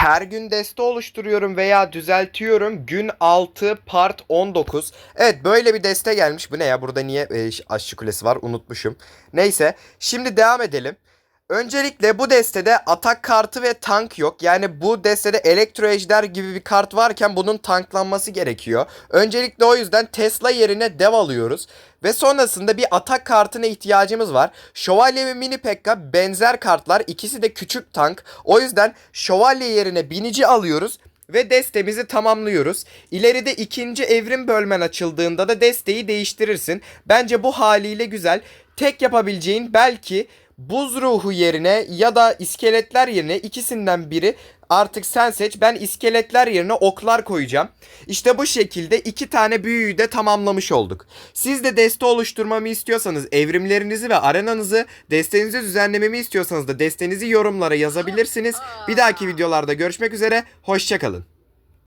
Her gün deste oluşturuyorum veya düzeltiyorum. Gün 6 part 19. Evet böyle bir deste gelmiş. Bu ne ya? Burada niye e, aşçı kulesi var? Unutmuşum. Neyse. Şimdi devam edelim. Öncelikle bu destede atak kartı ve tank yok. Yani bu destede elektro ejder gibi bir kart varken bunun tanklanması gerekiyor. Öncelikle o yüzden Tesla yerine dev alıyoruz. Ve sonrasında bir atak kartına ihtiyacımız var. Şövalye ve mini pekka benzer kartlar. İkisi de küçük tank. O yüzden şövalye yerine binici alıyoruz ve destemizi tamamlıyoruz. İleride ikinci evrim bölmen açıldığında da desteği değiştirirsin. Bence bu haliyle güzel. Tek yapabileceğin belki buz ruhu yerine ya da iskeletler yerine ikisinden biri artık sen seç. Ben iskeletler yerine oklar koyacağım. İşte bu şekilde iki tane büyüyü de tamamlamış olduk. Siz de deste oluşturmamı istiyorsanız evrimlerinizi ve arenanızı destenizi düzenlememi istiyorsanız da destenizi yorumlara yazabilirsiniz. Bir dahaki videolarda görüşmek üzere. Hoşçakalın.